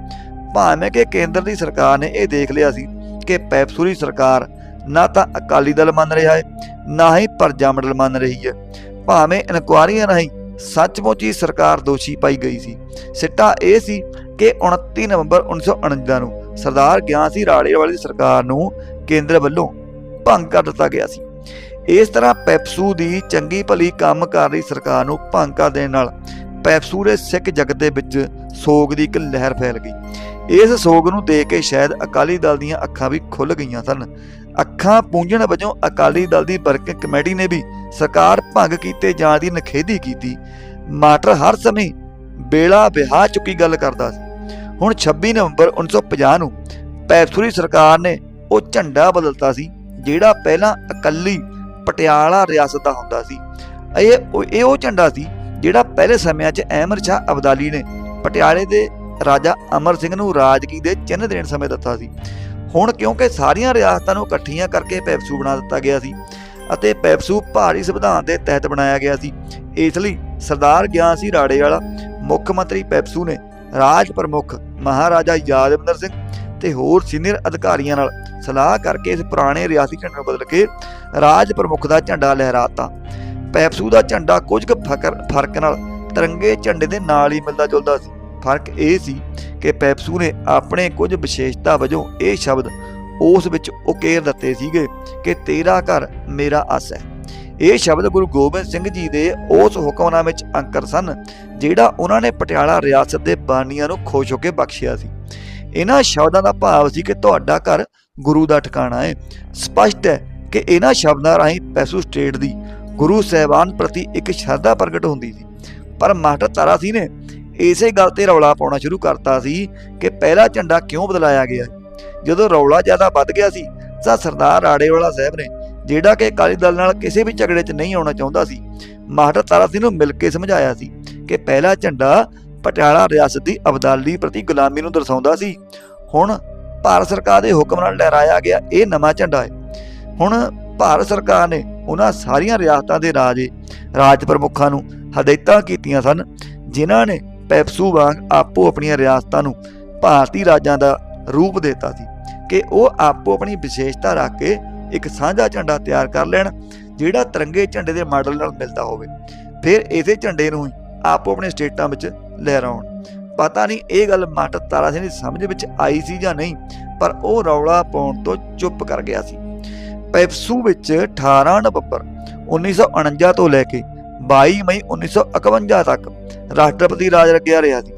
ਭਾਵੇਂ ਕਿ ਕੇਂਦਰ ਦੀ ਸਰਕਾਰ ਨੇ ਇਹ ਦੇਖ ਲਿਆ ਸੀ ਕਿ ਪੈਪਸੂ ਦੀ ਸਰਕਾਰ ਨਾ ਤਾਂ ਅਕਾਲੀ ਦਲ ਮੰਨ ਰਿਹਾ ਹੈ, ਨਾ ਹੀ ਪਰਜਾ ਮੰਡਲ ਮੰਨ ਰਹੀ ਹੈ। ਭਾਵੇਂ ਇਨਕੁਆਰੀਆਂ ਰਾਹੀਂ ਸੱਚਮੁੱਚ ਹੀ ਸਰਕਾਰ ਦੋਸ਼ੀ ਪਾਈ ਗਈ ਸੀ। ਸਿੱਟਾ ਇਹ ਸੀ ਕਿ 29 ਨਵੰਬਰ 1949 ਨੂੰ ਸਰਦਾਰ ਗਿਆਨ ਸਿੰਘ ਰਾੜੇਵਾਲੇ ਦੀ ਸਰਕਾਰ ਨੂੰ ਕੇਂਦਰ ਵੱਲੋਂ ਭੰਗ ਕਰ ਦਿੱਤਾ ਗਿਆ ਸੀ। ਇਸ ਤਰ੍ਹਾਂ ਪੈਪਸੂ ਦੀ ਚੰਗੀ ਭਲੀ ਕੰਮ ਕਰ ਰਹੀ ਸਰਕਾਰ ਨੂੰ ਭੰਗ ਦੇਣ ਨਾਲ ਪੈਪਸੂ ਦੇ ਸਿੱਖ ਜਗਤ ਦੇ ਵਿੱਚ ਸੋਗ ਦੀ ਇੱਕ ਲਹਿਰ ਫੈਲ ਗਈ। ਇਸ ਸੋਗ ਨੂੰ ਦੇਖ ਕੇ ਸ਼ਾਇਦ ਅਕਾਲੀ ਦਲ ਦੀਆਂ ਅੱਖਾਂ ਵੀ ਖੁੱਲ ਗਈਆਂ ਸਨ। ਅੱਖਾਂ ਪੂੰਝਣ ਵਜੋਂ ਅਕਾਲੀ ਦਲ ਦੀ ਵਰਕਿੰਗ ਕਮੇਟੀ ਨੇ ਵੀ ਸਰਕਾਰ ਭੰਗ ਕੀਤੇ ਜਾਣ ਦੀ ਨਖੇਦੀ ਕੀਤੀ। ਮਾਟਰ ਹਰ ਸਮੇਂ ਬੇਲਾ ਵਿਆਹ ਚੁੱਕੀ ਗੱਲ ਕਰਦਾ ਸੀ। ਹੁਣ 26 ਨਵੰਬਰ 1950 ਨੂੰ ਪੈਪਸੂਰੀ ਸਰਕਾਰ ਨੇ ਉਹ ਝੰਡਾ ਬਦਲਤਾ ਸੀ, ਜਿਹੜਾ ਪਹਿਲਾਂ ਇਕੱਲੀ ਪਟਿਆਲਾ ਰਿਆਸਤ ਦਾ ਹੁੰਦਾ ਸੀ। ਇਹ ਉਹ- ਇਹ ਉਹ ਝੰਡਾ ਸੀ ਜਿਹੜਾ ਪਹਿਲੇ ਸਮਿਆਂ 'ਚ ਅਹਿਮਦ ਸ਼ਾਹ ਅਬਦਾਲੀ ਨੇ ਪਟਿਆਲੇ ਦੇ ਰਾਜਾ ਅਮਰ ਸਿੰਘ ਨੂੰ ਰਾਜਗੀ ਦੇ ਚਿੰਨ੍ਹ ਦੇਣ ਸਮੇਂ ਦਿੱਤਾ ਸੀ। ਹੁਣ ਕਿਉਂਕਿ ਸਾਰੀਆਂ ਰਿਆਸਤਾਂ ਨੂੰ ਇਕੱਠੀਆਂ ਕਰਕੇ ਪੈਪਸੂ ਬਣਾ ਦਿੱਤਾ ਗਿਆ ਸੀ ਅਤੇ ਪੈਪਸੂ ਭਾਰੀ ਸੰਵਿਧਾਨ ਦੇ ਤਹਿਤ ਬਣਾਇਆ ਗਿਆ ਸੀ। ਇਸ ਲਈ ਸਰਦਾਰ ਗਿਆਨ ਸਿੰਘ ਰਾੜੇ ਵਾਲਾ ਮੁੱਖ ਮੰਤਰੀ ਪੈਪਸੂ ਨੇ ਰਾਜ ਪ੍ਰਮੁੱਖ ਮਹਾਰਾਜਾ ਯਾਦਵਿੰਦਰ ਸਿੰਘ ਤੇ ਹੋਰ ਸੀਨੀਅਰ ਅਧਿਕਾਰੀਆਂ ਨਾਲ ਸਲਾਹ ਕਰਕੇ ਇਸ ਪੁਰਾਣੇ ਰਿਆਸਤੀ ਝੰਡੇ ਨੂੰ ਬਦਲ ਕੇ ਰਾਜ ਪ੍ਰਮੁੱਖ ਦਾ ਝੰਡਾ ਲਹਿਰਾਤਾ। ਪੈਪਸੂ ਦਾ ਝੰਡਾ ਕੁਝ ਕੁ ਫਕਰ, ਫ਼ਰਕ ਨਾਲ ਤਿਰੰਗੇ ਝੰਡੇ ਦੇ ਨਾਲ ਹੀ ਮਿਲਦਾ ਜੁਲਦਾ ਸੀ। ਫ਼ਰਕ ਇਹ ਸੀ ਕਿ ਪੈਪਸੂ ਨੇ ਆਪਣੇ ਕੁਝ ਵਿਸ਼ੇਸ਼ਤਾ ਵਜੋਂ ਇਹ ਸ਼ਬਦ ਉਸ ਵਿੱਚ ਉਕੇਰ ਦਿੱਤੇ ਸੀਗੇ ਕਿ ਤੇਰਾ ਘਰ ਮੇਰਾ ਆਸ ਹੈ। ਇਹ ਸ਼ਬਦ ਗੁਰੂ ਗੋਬਿੰਦ ਸਿੰਘ ਜੀ ਦੇ ਉਸ ਹੁਕਮਨਾਮੇ ਵਿੱਚ ਅੰਕਰ ਸਨ, ਜਿਹੜਾ ਉਹਨਾਂ ਨੇ ਪਟਿਆਲਾ ਰਿਆਸਤ ਦੇ ਬਾਨੀਆਂ ਨੂੰ ਖੁਸ਼ ਹੋ ਕੇ ਬਖਸ਼ਿਆ ਸੀ। ਇਹਨਾਂ ਸ਼ਬਦਾਂ ਦਾ ਭਾਵ ਸੀ ਕਿ ਤੁਹਾਡਾ ਘਰ ਗੁਰੂ ਦਾ ਠਿਕਾਣਾ ਹੈ। ਸਪਸ਼ਟ ਹੈ ਕਿ ਇਹਨਾਂ ਸ਼ਬਦਾਂ ਰਾਹੀਂ ਪੈਸੂ ਸਟੇਟ ਦੀ ਗੁਰੂ ਸਾਹਿਬਾਨ ਪ੍ਰਤੀ ਇੱਕ ਸ਼ਰਧਾ ਪ੍ਰਗਟ ਹੁੰਦੀ ਸੀ। ਪਰ ਮਾਸਟਰ ਤਾਰਾ ਸੀ ਨੇ ਇਸੇ ਗੱਲ ਤੇ ਰੌਲਾ ਪਾਉਣਾ ਸ਼ੁਰੂ ਕਰਤਾ ਸੀ ਕਿ ਪਹਿਲਾ ਝੰਡਾ ਕਿਉਂ ਬਦਲਾਇਆ ਗਿਆ ਜਦੋਂ ਰੌਲਾ ਜ਼ਿਆਦਾ ਵੱਧ ਗਿਆ ਸੀ, ਤਾਂ ਸਰਦਾਰ ਰਾੜੇਵਾਲਾ ਸਾਹਿਬ ਨੇ ਜਿਹੜਾ ਕਿ ਅਕਾਲੀ ਦਲ ਨਾਲ ਕਿਸੇ ਵੀ ਝਗੜੇ 'ਚ ਨਹੀਂ ਆਉਣਾ ਚਾਹੁੰਦਾ ਸੀ, ਮਾਸਟਰ ਤਾਰਾ ਸਿੰਘ ਨੂੰ ਮਿਲ ਕੇ ਸਮਝਾਇਆ ਸੀ ਕਿ ਪਹਿਲਾ ਝੰਡਾ ਪਟਿਆਲਾ ਰਿਆਸਤ ਦੀ ਅਬਦਾਲੀ ਪ੍ਰਤੀ ਗੁਲਾਮੀ ਨੂੰ ਦਰਸਾਉਂਦਾ ਸੀ। ਹੁਣ ਭਾਰਤ ਸਰਕਾਰ ਦੇ ਹੁਕਮ ਨਾਲ ਲਹਿਰਾਇਆ ਗਿਆ, ਇਹ ਨਵਾਂ ਝੰਡਾ ਹੈ। ਹੁਣ ਭਾਰਤ ਸਰਕਾਰ ਨੇ ਉਹਨਾਂ ਸਾਰੀਆਂ ਰਿਆਸਤਾਂ ਦੇ ਰਾਜੇ, ਰਾਜ ਪ੍ਰਮੁੱਖਾਂ ਨੂੰ ਹਦਾਇਤਾਂ ਕੀਤੀਆਂ ਸਨ, ਜਿਨ੍ਹਾਂ ਨੇ ਪੈਪਸੂ ਵਾਂਗ ਆਪੋ ਆਪਣੀਆਂ ਰਿਆਸਤਾਂ ਨੂੰ ਭਾਰਤੀ ਰਾਜਾਂ ਦਾ ਰੂਪ ਦਿੱਤਾ ਸੀ ਕਿ ਉਹ ਆਪੋ ਆਪਣੀ ਵਿਸ਼ੇਸ਼ਤਾ ਰੱਖ ਕੇ ਇੱਕ ਸਾਂਝਾ ਝੰਡਾ ਤਿਆਰ ਕਰ ਲੈਣ, ਜਿਹੜਾ ਤਿਰੰਗੇ ਝੰਡੇ ਦੇ ਮਾਡਲ ਨਾਲ ਮਿਲਦਾ ਹੋਵੇ। ਫਿਰ ਇਸੇ ਝੰਡੇ ਨੂੰ ਹੀ ਆਪੋ ਆਪਣੇ ਸਟੇਟਾਂ ਵਿੱਚ ਲਹਿਰਾਉਣ ਪਤਾ ਨਹੀਂ ਇਹ ਗੱਲ ਮਾਸਟਰ ਤਾਰਾ ਸਿੰਘ ਦੀ ਸਮਝ ਵਿੱਚ ਆਈ ਸੀ ਜਾਂ ਨਹੀਂ, ਪਰ ਉਹ ਰੌਲਾ ਪਾਉਣ ਤੋਂ ਚੁੱਪ ਕਰ ਗਿਆ ਸੀ। ਪੈਪਸੂ ਵਿੱਚ 18 ਨਵੰਬਰ 1949 ਤੋਂ ਲੈ ਕੇ 22 ਮਈ 1951 ਤੱਕ ਰਾਸ਼ਟਰਪਤੀ ਰਾਜ ਲੱਗਿਆ ਰਿਹਾ ਸੀ।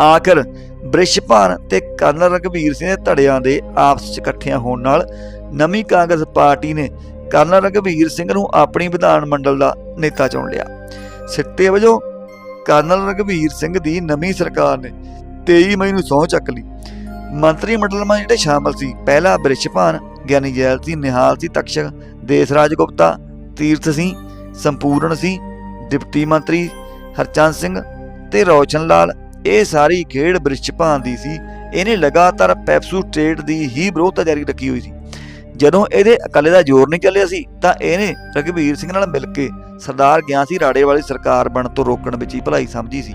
ਆਖਰ ਬ੍ਰਿਸ਼ਭਾਨ ਤੇ ਕਰਨਲ ਰਘਵੀਰ ਸਿੰਘ ਦੇ ਧੜਿਆਂ ਦੇ ਆਪਸ ਵਿੱਚ ਇਕੱਠਿਆਂ ਹੋਣ ਨਾਲ ਨਵੀਂ ਕਾਂਗਰਸ ਪਾਰਟੀ ਨੇ ਕਰਨਲ ਰਘਵੀਰ ਸਿੰਘ ਨੂੰ ਆਪਣੀ ਵਿਧਾਨ ਮੰਡਲ ਦਾ ਨੇਤਾ ਚੁਣ ਲਿਆ। ਸਿੱਟੇ ਵਜੋਂ ਕਰਨਲ ਰਘਵੀਰ ਸਿੰਘ ਦੀ ਨਵੀਂ ਸਰਕਾਰ ਨੇ 23 ਮਈ ਨੂੰ ਸਹੁੰ ਚੱਕ ਲਈ। ਮੰਤਰੀ ਮੰਡਲ ਵਿੱਚ ਜਿਹੜੇ ਸ਼ਾਮਲ ਸੀ, ਪਹਿਲਾ ਬ੍ਰਿਸ਼ਭਾਨ ਗਿਆਨੀ ਜੈਲ ਸਿੰਘ, ਨਿਹਾਲ ਸੀ ਤਕਸ਼ਕ ਦੇਸਰਾਜ ਗੁਪਤਾ, ਤੀਰਥ ਸਿੰਘ, ਸੰਪੂਰਨ ਸਿੰਘ, ਡਿਪਟੀ ਮੰਤਰੀ ਹਰਚੰਦ ਸਿੰਘ ਤੇ ਰੌਸ਼ਨ ਲਾਲ, ਇਹ ਸਾਰੀ ਖੇਡ ਬ੍ਰਿਸ਼ਭਾਨ ਦੀ ਸੀ। ਇਹਨੇ ਲਗਾਤਾਰ ਪੈਪਸੂ ਸਟੇਟ ਦੀ ਹੀ ਵਿਰੋਧਤਾ ਜਾਰੀ ਰੱਖੀ ਹੋਈ ਸੀ। ਜਦੋਂ ਇਹਦੇ ਇਕੱਲੇ ਦਾ ਜ਼ੋਰ ਨਹੀਂ ਚੱਲਿਆ ਸੀ, ਤਾਂ ਇਹਨੇ ਰਘਵੀਰ ਸਿੰਘ ਨਾਲ ਮਿਲ ਕੇ ਸਰਦਾਰ ਗਿਆਨ ਸੀ ਰਾੜੇ ਵਾਲੀ ਸਰਕਾਰ ਬਣ ਤੋਂ ਰੋਕਣ ਵਿੱਚ ਹੀ ਭਲਾਈ ਸਮਝੀ ਸੀ।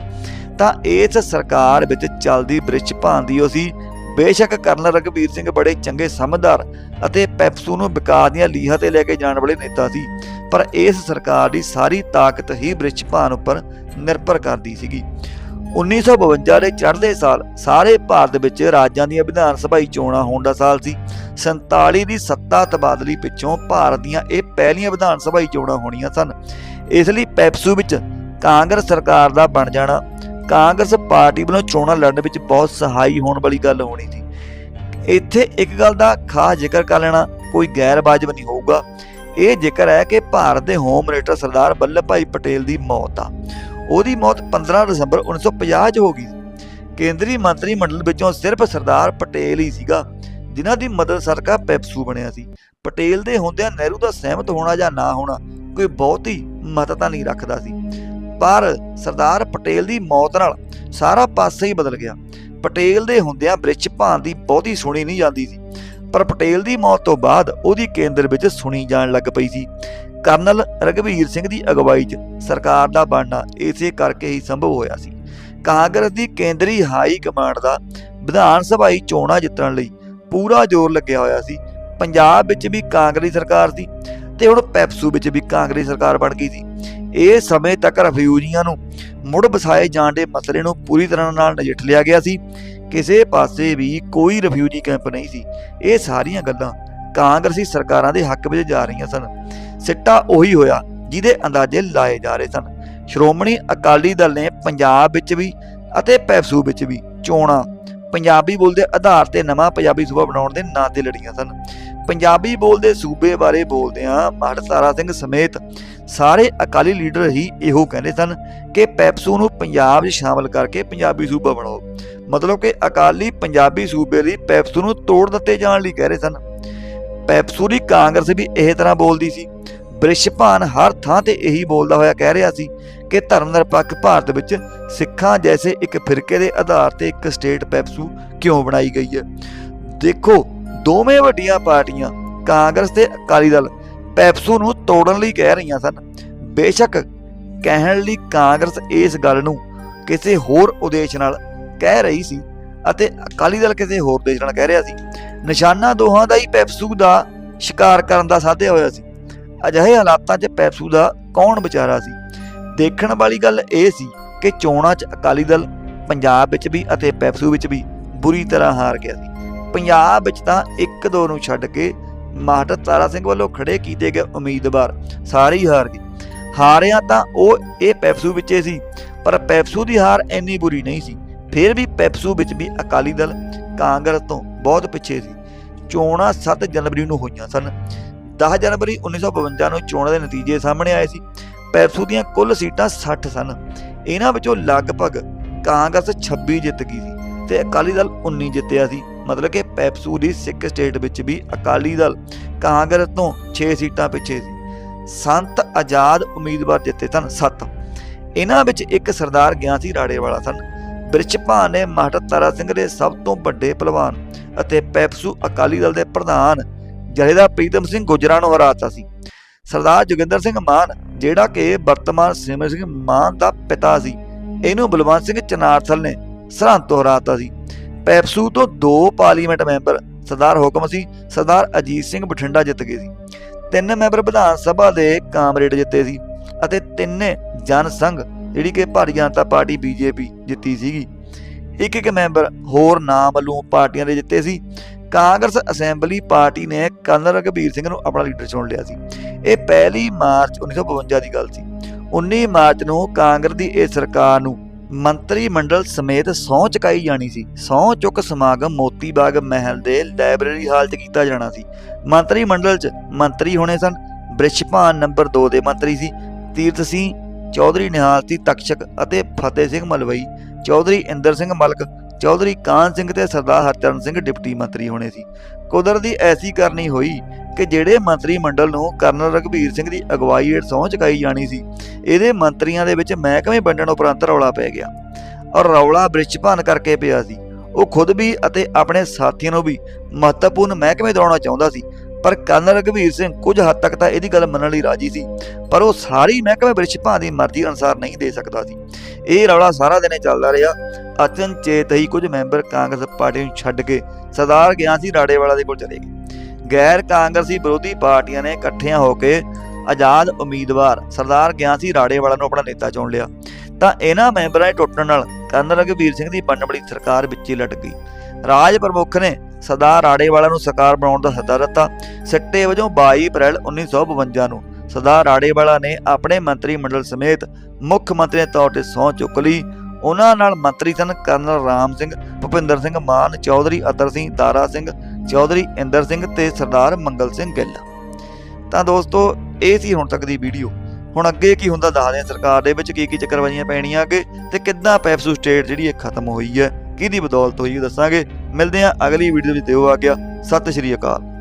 ਤਾਂ ਇਸ ਸਰਕਾਰ ਵਿੱਚ ਚੱਲਦੀ ਬ੍ਰਿਸ਼ਭਾਨ ਦੀ ਉਹ ਸੀ, ਬੇਸ਼ੱਕ ਕਰਨਲ ਰਘਵੀਰ ਸਿੰਘ ਬੜੇ ਚੰਗੇ ਸਮਝਦਾਰ ਅਤੇ ਪੈਪਸੂ ਨੂੰ ਵਿਕਾਸ ਦੀਆਂ ਲੀਹਾਂ ਤੇ ਲੈ ਕੇ ਜਾਣ ਵਾਲੇ ਨੇਤਾ ਸੀ, ਪਰ ਇਸ ਸਰਕਾਰ ਦੀ ਸਾਰੀ ਤਾਕਤ ਹੀ ਬ੍ਰਿਸ਼ਭਾਨ ਉੱਪਰ ਨਿਰਭਰ ਕਰਦੀ ਸੀਗੀ। 1952 ਦੇ ਚੜ੍ਹਦੇ ਸਾਲ ਸਾਰੇ ਭਾਰਤ ਵਿੱਚ ਰਾਜਾਂ ਦੀਆਂ ਵਿਧਾਨ ਸਭਾਈ ਚੋਣਾਂ ਹੋਣ ਦਾ ਸਾਲ ਸੀ। 47 ਦੀ ਸੱਤਾ ਤਬਾਦਲੀ ਪਿੱਛੋਂ ਭਾਰਤ ਦੀਆਂ ਇਹ ਪਹਿਲੀਆਂ ਵਿਧਾਨ ਸਭਾਈ ਚੋਣਾਂ ਹੋਣੀਆਂ ਸਨ। ਇਸ ਲਈ ਪੈਪਸੂ ਵਿੱਚ ਕਾਂਗਰਸ ਸਰਕਾਰ ਦਾ ਬਣ ਜਾਣਾ, ਕਾਂਗਰਸ ਪਾਰਟੀ ਵੱਲੋਂ ਚੋਣਾਂ ਲੜਨ ਵਿੱਚ ਬਹੁਤ ਸਹਾਈ ਹੋਣ ਵਾਲੀ ਗੱਲ ਹੋਣੀ ਸੀ। ਇੱਥੇ ਇੱਕ ਗੱਲ ਦਾ ਖਾਸ ਜ਼ਿਕਰ ਕਰ ਲੈਣਾ, ਕੋਈ ਗੈਰ ਵਾਜਬ ਨਹੀਂ ਹੋਊਗਾ। ਇਹ ਜ਼ਿਕਰ ਹੈ ਕਿ ਭਾਰਤ ਦੇ ਹੋਮ ਮਿਨਿਸਟਰ ਸਰਦਾਰ ਵੱਲਭ ਭਾਈ ਪਟੇਲ ਦੀ ਮੌਤ ਆ। ਉਹਦੀ ਮੌਤ 15 ਦਸੰਬਰ 1950 ਚ ਹੋ ਗਈ ਸੀ। ਕੇਂਦਰੀ ਮੰਤਰੀ ਮੰਡਲ ਵਿੱਚੋਂ ਸਿਰਫ ਸਰਦਾਰ ਪਟੇਲ ਹੀ ਸੀਗਾ, ਜਿਨ੍ਹਾਂ ਦੀ ਮਦਦ ਸਰਕਾ ਪੈਪਸੂ ਬਣਿਆ ਸੀ। ਪਟੇਲ ਦੇ ਹੁੰਦਿਆਂ ਨਹਿਰੂ ਦਾ ਸਹਿਮਤ ਹੋਣਾ ਜਾਂ ਨਾ ਹੋਣਾ ਕੋਈ ਬਹੁਤੀ ਮਹੱਤਤਾ ਨਹੀਂ ਰੱਖਦਾ ਸੀ। ਪਰ ਸਰਦਾਰ ਪਟੇਲ ਦੀ ਮੌਤ ਨਾਲ ਸਾਰਾ ਪਾਸਾ ਹੀ ਬਦਲ ਗਿਆ। ਪਟੇਲ ਦੇ ਹੁੰਦਿਆਂ ਬ੍ਰਿਸ਼ਭਾਨ ਦੀ ਬਹੁਤੀ ਸੁਣੀ ਨਹੀਂ ਜਾਂਦੀ ਸੀ। ਪਰ ਪਟੇਲ ਦੀ ਮੌਤ ਤੋਂ ਬਾਅਦ ਉਹਦੀ ਕੇਂਦਰ ਵਿੱਚ ਸੁਣੀ ਜਾਣ ਲੱਗ ਪਈ ਸੀ। ਕਰਨਲ ਰਘਵੀਰ ਸਿੰਘ ਦੀ ਅਗਵਾਈ 'ਚ ਸਰਕਾਰ ਦਾ ਬਣਨਾ ਇਸੇ ਕਰਕੇ ਹੀ ਸੰਭਵ ਹੋਇਆ ਸੀ। ਕਾਂਗਰਸ ਦੀ ਕੇਂਦਰੀ ਹਾਈ ਕਮਾਂਡ ਦਾ ਵਿਧਾਨ ਸਭਾਈ ਚੋਣਾਂ ਜਿੱਤਣ ਲਈ ਪੂਰਾ ਜ਼ੋਰ ਲੱਗਿਆ ਹੋਇਆ ਸੀ। ਪੰਜਾਬ ਵਿੱਚ ਵੀ ਕਾਂਗਰਸੀ ਸਰਕਾਰ ਸੀ ਤੇ ਹੁਣ ਪੈਪਸੂ ਵਿੱਚ ਵੀ ਕਾਂਗਰਸੀ ਸਰਕਾਰ ਬਣ ਗਈ ਸੀ। ਇਹ ਸਮੇਂ ਤੱਕ ਰਫਿਊਜੀਆਂ ਨੂੰ ਮੁੜ ਵਸਾਏ ਜਾਣ ਦੇ ਮਸਲੇ ਨੂੰ ਪੂਰੀ ਤਰ੍ਹਾਂ ਨਾਲ ਨਜਿੱਠ ਲਿਆ ਗਿਆ ਸੀ। ਕਿਸੇ ਪਾਸੇ ਵੀ ਕੋਈ ਰਿਫਿਊਜੀ ਕੈਂਪ ਨਹੀਂ ਸੀ। ਇਹ ਸਾਰੀਆਂ ਗੱਲਾਂ ਕਾਂਗਰਸੀ ਸਰਕਾਰਾਂ ਦੇ ਹੱਕ ਵਿੱਚ ਜਾ ਰਹੀਆਂ ਸਨ। ਸਿੱਟਾ ਉਹੀ ਹੋਇਆ ਜਿਹਦੇ ਅੰਦਾਜ਼ੇ ਲਾਏ ਜਾ ਰਹੇ ਸਨ। ਸ਼੍ਰੋਮਣੀ ਅਕਾਲੀ ਦਲ ਨੇ ਪੰਜਾਬ ਵਿੱਚ ਵੀ ਅਤੇ ਪੈਪਸੂ ਵਿੱਚ ਵੀ ਚੋਣਾਂ ਪੰਜਾਬੀ ਬੋਲ ਦੇ ਆਧਾਰ ਤੇ ਨਵਾਂ ਪੰਜਾਬੀ ਸੂਬਾ ਬਣਾਉਣ ਦੇ ਨਾਂ ਤੇ ਲੜੀਆਂ ਸਨ। ਪੰਜਾਬੀ ਬੋਲਦੇ ਸੂਬੇ ਬਾਰੇ ਬੋਲਦਿਆਂ ਆ ਮਾਹੜ ਤਾਰਾ ਸਿੰਘ ਸਮੇਤ ਸਾਰੇ ਅਕਾਲੀ ਲੀਡਰ ਹੀ ਇਹੋ ਕਹਿੰਦੇ ਸਨ ਕਿ ਪੈਪਸੂ ਨੂੰ ਪੰਜਾਬ 'ਚ ਸ਼ਾਮਲ ਕਰਕੇ ਪੰਜਾਬੀ ਸੂਬਾ ਬਣਾਓ। ਮਤਲਬ ਕਿ ਅਕਾਲੀ ਪੰਜਾਬੀ ਸੂਬੇ ਲਈ ਪੈਪਸੂ ਨੂੰ ਤੋੜ ਦਿੱਤੇ ਜਾਣ ਲਈ ਕਹਿ ਰਹੇ ਸਨ। ਪੈਪਸੂ ਦੀ ਕਾਂਗਰਸ ਵੀ ਇਹ ਤਰ੍ਹਾਂ ਬੋਲਦੀ ਸੀ। ਬ੍ਰਿਸ਼ਭਾਨ ਹਰ ਥਾਂ ਤੇ ਇਹੀ ਬੋਲਦਾ ਹੋਇਆ ਕਹਿ ਰਿਹਾ ਸੀ ਕਿ ਧਰਮ ਨਿਰਪੱਖ ਭਾਰਤ ਵਿੱਚ ਸਿੱਖਾਂ ਜੈਸੇ ਇੱਕ ਫਿਰਕੇ ਦੇ ਆਧਾਰ ਤੇ ਇੱਕ ਸਟੇਟ ਪੈਪਸੂ ਕਿਉਂ ਬਣਾਈ ਗਈ ਹੈ? ਦੇਖੋ, ਦੋਵੇਂ ਵੱਡੀਆਂ ਪਾਰਟੀਆਂ ਕਾਂਗਰਸ ਤੇ ਅਕਾਲੀ ਦਲ ਪੈਪਸੂ ਨੂੰ ਤੋੜਨ ਲਈ ਕਹਿ ਰਹੀਆਂ ਸਨ। ਬੇਸ਼ੱਕ ਕਹਿਣ ਲਈ ਕਾਂਗਰਸ ਇਸ ਗੱਲ ਨੂੰ ਕਿਸੇ ਹੋਰ ਉਦੇਸ਼ ਨਾਲ ਕਹਿ ਰਹੀ ਸੀ ਅਤੇ ਅਕਾਲੀ ਦਲ ਕਿਸੇ ਹੋਰ ਦੇਸ਼ ਨਾਲ ਕਹਿ ਰਿਹਾ ਸੀ। ਨਿਸ਼ਾਨਾ ਦੋਹਾਂ ਦਾ ਹੀ ਪੈਪਸੂ ਦਾ ਸ਼ਿਕਾਰ ਕਰਨ ਦਾ ਸਾਧਿਆ ਹੋਇਆ ਸੀ। ਅਜਿਹੇ ਹਾਲਾਤਾਂ 'ਚ ਪੈਪਸੂ ਦਾ ਕੌਣ ਵਿਚਾਰਾ ਸੀ? ਦੇਖਣ ਵਾਲੀ ਗੱਲ ਇਹ ਸੀ ਕਿ ਚੋਣਾਂ 'ਚ ਅਕਾਲੀ ਦਲ ਪੰਜਾਬ ਵਿੱਚ ਵੀ ਅਤੇ ਪੈਪਸੂ ਵਿੱਚ ਵੀ ਬੁਰੀ ਤਰ੍ਹਾਂ ਹਾਰ ਗਿਆ ਸੀ। ਪੰਜਾਬ ਵਿੱਚ ਤਾਂ ਇੱਕ ਦੋ ਨੂੰ ਛੱਡ ਕੇ ਮਾਸਟਰ ਤਾਰਾ ਸਿੰਘ ਵੱਲੋਂ ਖੜੇ ਕੀਤੇ ਗਏ ਉਮੀਦਵਾਰ ਸਾਰੇ ਹੀ ਹਾਰ ਗਏ। ਹਾਰਿਆ ਤਾਂ ਉਹ ਇਹ ਪੈਪਸੂ ਵਿੱਚੇ ਸੀ, ਪਰ ਪੈਪਸੂ ਦੀ ਹਾਰ ਇੰਨੀ ਬੁਰੀ ਨਹੀਂ ਸੀ। ਫਿਰ ਵੀ ਪੈਪਸੂ ਵਿੱਚ ਵੀ ਅਕਾਲੀ ਦਲ ਕਾਂਗਰਸ ਤੋਂ ਬਹੁਤ ਪਿੱਛੇ ਸੀ। ਚੋਣਾਂ 7 ਜਨਵਰੀ ਨੂੰ ਹੋਈਆਂ ਸਨ। 10 ਜਨਵਰੀ 1952 ਨੂੰ ਚੋਣਾਂ ਦੇ ਨਤੀਜੇ ਸਾਹਮਣੇ ਆਏ ਸੀ। ਪੈਪਸੂ ਦੀਆਂ ਕੁੱਲ ਸੀਟਾਂ 60 ਸਨ। ਇਹਨਾਂ ਵਿੱਚੋਂ ਲਗਭਗ ਕਾਂਗਰਸ 26 ਜਿੱਤ ਗਈ ਸੀ ਤੇ ਅਕਾਲੀ ਦਲ 19 ਜਿੱਤਿਆ ਸੀ। ਮਤਲਬ ਕਿ ਪੈਪਸੂ ਦੀ ਸਿੱਖ ਸਟੇਟ ਵਿੱਚ ਵੀ ਅਕਾਲੀ ਦਲ ਕਾਂਗਰਸ ਤੋਂ 6 ਸੀਟਾਂ ਪਿੱਛੇ ਸੀ। ਸੰਤ ਆਜ਼ਾਦ ਉਮੀਦਵਾਰ ਜਿੱਤੇ ਸਨ 7 ਇਹਨਾਂ ਵਿੱਚ ਇੱਕ ਸਰਦਾਰ ਗਿਆਸੀ ਰਾੜੇ ਵਾਲਾ ਸਨ। ਬ੍ਰਿਸ਼ਭਾਨ ਨੇ ਮਾਸਟਰ ਤਾਰਾ ਸਿੰਘ ਦੇ ਸਭ ਤੋਂ ਵੱਡੇ ਪਹਿਲਵਾਨ ਅਤੇ ਪੈਪਸੂ ਅਕਾਲੀ ਦਲ ਦੇ ਪ੍ਰਧਾਨ ਜਥੇਦਾਰ ਪ੍ਰੀਤਮ ਸਿੰਘ ਗੁਜਰਾਂ ਨੂੰ ਹਰਾਤਾ ਸੀ। ਸਰਦਾਰ ਜੋਗਿੰਦਰ ਸਿੰਘ ਮਾਨ, ਜਿਹੜਾ ਕਿ ਵਰਤਮਾਨ ਸਿਮਰ ਸਿੰਘ ਮਾਨ ਦਾ ਪਿਤਾ ਸੀ, ਇਹਨੂੰ ਬਲਵੰਤ ਸਿੰਘ ਚਨਾਰਥਲ ਨੇ ਸਰਹੰਦ ਤੋਂ ਹਰਾਤਾ ਸੀ। ਪੈਪਸੂ ਤੋਂ ਦੋ ਪਾਰਲੀਮੈਂਟ ਮੈਂਬਰ ਸਰਦਾਰ ਹੁਕਮ ਸੀ, ਸਰਦਾਰ ਅਜੀਤ ਸਿੰਘ ਬਠਿੰਡਾ ਜਿੱਤ ਗਏ ਸੀ। ਤਿੰਨ ਮੈਂਬਰ ਵਿਧਾਨ ਸਭਾ ਦੇ ਕਾਮਰੇਡ ਜਿੱਤੇ ਸੀ ਅਤੇ ਤਿੰਨੇ ਜਨ ਸੰਘ ਜਿਹੜੀ ਕਿ ਭਾਰਤੀ ਜਨਤਾ ਪਾਰਟੀ ਬੀਜੇਪੀ ਜਿੱਤੀ ਸੀਗੀ। ਇੱਕ ਇੱਕ ਮੈਂਬਰ ਹੋਰ ਨਾਮ ਵੱਲੋਂ ਪਾਰਟੀਆਂ ਦੇ ਜਿੱਤੇ ਸੀ। ਕਾਂਗਰਸ ਅਸੈਂਬਲੀ ਪਾਰਟੀ ਨੇ ਕਰਨਲ ਰਘਬੀਰ ਸਿੰਘ ਨੂੰ ਆਪਣਾ ਲੀਡਰ ਚੁਣ ਲਿਆ ਸੀ। ਇਹ ਪਹਿਲੀ ਮਾਰਚ 1952 ਦੀ ਗੱਲ ਸੀ। 19 ਮਾਰਚ ਨੂੰ ਕਾਂਗਰਸ ਦੀ ਇਹ ਸਰਕਾਰ ਨੂੰ ਮੰਤਰੀ ਮੰਡਲ ਸਮੇਤ ਸਹੁੰ ਚੁਕਾਈ ਜਾਣੀ ਸੀ। ਸਹੁੰ ਚੁੱਕ ਸਮਾਗਮ ਮੋਤੀ ਬਾਗ ਮਹਿਲ ਦੇ ਲਾਇਬ੍ਰੇਰੀ ਹਾਲ 'ਚ ਕੀਤਾ ਜਾਣਾ ਸੀ। ਮੰਤਰੀ ਮੰਡਲ 'ਚ ਮੰਤਰੀ ਹੋਣੇ ਸਨ। ਬ੍ਰਿਸ਼ਭਾਨ ਨੰਬਰ 2 ਦੇ ਮੰਤਰੀ ਸੀ। ਤੀਰਥ ਸਿੰਘ ਚੌਧਰੀ ਨਿਹਾਲ ਸਿੰਘ ਤਕਸ਼ਕ ਅਤੇ ਫਤਿਹ ਸਿੰਘ ਮਲਵਈ, ਚੌਧਰੀ ਇੰਦਰ ਸਿੰਘ ਮਲਕ, ਚੌਧਰੀ ਕਾਨ ਸਿੰਘ ਤੇ ਸਰਦਾਰ ਹਰਚਰਨ ਸਿੰਘ ਡਿਪਟੀ ਮੰਤਰੀ ਹੋਣੇ ਸੀ। ਕੁਦਰਤ ਦੀ ਐਸੀ ਕਰਨੀ ਹੋਈ ਕਿ ਜਿਹੜੇ ਮੰਤਰੀ ਮੰਡਲ ਨੂੰ ਕਰਨਲ ਰਘਬੀਰ ਸਿੰਘ ਦੀ ਅਗਵਾਈ ਹੇਠ ਸਹੁੰ ਚੁਕਾਈ ਜਾਣੀ ਸੀ, ਇਹਦੇ ਮੰਤਰੀਆਂ ਦੇ ਵਿੱਚ ਮਹਿਕਮੇ ਵੰਡਣ ਉਪਰੰਤ ਰੌਲਾ ਪੈ ਗਿਆ? ਔਰ ਰੌਲਾ ਬ੍ਰਿਸ਼ਭਾਨ ਕਰਕੇ ਪਿਆ ਸੀ। ਉਹ ਖੁਦ ਵੀ ਅਤੇ ਆਪਣੇ ਸਾਥੀਆਂ ਨੂੰ ਵੀ ਮਹੱਤਵਪੂਰਨ ਮਹਿਕਮੇ ਦਿਵਾਉਣਾ ਚਾਹੁੰਦਾ ਸੀ? ਪਰ ਕਰਨਲ ਰਘਬੀਰ ਸਿੰਘ ਕੁਝ ਹੱਦ ਤੱਕ ਤਾਂ ਇਹਦੀ ਗੱਲ ਮੰਨਣ ਲਈ ਰਾਜੀ ਸੀ, ਪਰ ਉਹ ਸਾਰੀ ਮਹਿਕਮੇ ਬ੍ਰਿਸ਼ਭਾਨ ਦੀ ਮਰਜ਼ੀ ਅਨੁਸਾਰ ਨਹੀਂ ਦੇ ਸਕਦਾ ਸੀ। ਇਹ ਰੌਲਾ ਸਾਰਾ ਦਿਨ ਚੱਲਦਾ ਰਿਹਾ। ਅਚਨਚੇਤ ਹੀ ਕੁਝ ਮੈਂਬਰ ਕਾਂਗਰਸ ਪਾਰਟੀ ਨੂੰ ਛੱਡ ਕੇ ਸਰਦਾਰ ਗਿਆਨ ਗਿਆਸੀ ਰਾੜੇਵਾਲਾ ਦੇ ਕੋਲ ਚਲੇ ਗਏ। ਗੈਰ ਕਾਂਗਰਸੀ ਵਿਰੋਧੀ ਪਾਰਟੀਆਂ ਨੇ ਇਕੱਠੀਆਂ ਹੋ ਕੇ ਆਜ਼ਾਦ ਉਮੀਦਵਾਰ ਸਰਦਾਰ ਗਿਆਨ ਗਿਆਸੀ ਰਾੜੇਵਾਲਾ ਨੂੰ ਆਪਣਾ ਨੇਤਾ ਚੁਣ ਲਿਆ। ਤਾਂ ਇਹਨਾਂ ਮੈਂਬਰਾਂ ਦੇ ਟੁੱਟਣ ਨਾਲ ਕਰਨਲ ਰਘਬੀਰ ਸਿੰਘ ਦੀ ਬਣਨ ਵਾਲੀ ਸਰਕਾਰ ਵਿੱਚ ਹੀ ਲਟ ਗਈ। ਰਾਜ ਪ੍ਰਮੁੱਖ ਨੇ ਸਰਦਾਰ ਰਾੜੇਵਾਲਾ ਨੂੰ ਸਰਕਾਰ ਬਣਾਉਣ ਦਾ ਸੱਦਾ ਦਿੱਤਾ। ਸਿੱਟੇ ਵਜੋਂ 22 ਅਪ੍ਰੈਲ 1952 ਨੂੰ ਸਰਦਾਰ ਰਾੜੇਵਾਲਾ ਨੇ ਆਪਣੇ ਮੰਤਰੀ ਮੰਡਲ ਸਮੇਤ ਮੁੱਖ ਮੰਤਰੀ ਦੇ ਤੌਰ ਤੇ ਸਹੁੰ ਚੁੱਕ ਲਈ। ਉਹਨਾਂ ਨਾਲ ਮੰਤਰੀ ਸਨ ਕਰਨਲ ਰਾਮ ਸਿੰਘ, ਭੁਪਿੰਦਰ ਸਿੰਘ ਮਾਨ, ਚੌਧਰੀ ਅਤਰ ਸਿੰਘ, ਤਾਰਾ ਸਿੰਘ, ਚੌਧਰੀ ਇੰਦਰ ਸਿੰਘ ਤੇ ਸਰਦਾਰ ਮੰਗਲ ਸਿੰਘ ਗਿੱਲ। ਤਾਂ ਦੋਸਤੋ, ਇਹ ਸੀ ਹੁਣ ਤੱਕ ਦੀ ਵੀਡੀਓ। ਹੁਣ ਅੱਗੇ ਕੀ ਹੁੰਦਾ, ਦੱਸਦੇ ਹਾਂ ਸਰਕਾਰ ਦੇ ਵਿੱਚ ਕੀ ਕੀ ਚੱਕਰਵਾਈਆਂ ਪੈਣੀਆਂ ਅੱਗੇ ਤੇ ਕਿੱਦਾਂ ਪੈਪਸੂ ਸਟੇਟ ਜਿਹੜੀ ਇਹ ਖਤਮ ਹੋਈ ਹੈ। ਕਿਹਦੀ ਬਦੌਲਤ ਹੋਈ, ਉਹ ਦੱਸਾਂਗੇ। ਮਿਲਦੇ ਹਾਂ ਅਗਲੀ ਵੀਡੀਓ ਵਿੱਚ ਦਿਓ ਆ ਗਿਆ। ਸਤਿ ਸ਼੍ਰੀ ਅਕਾਲ।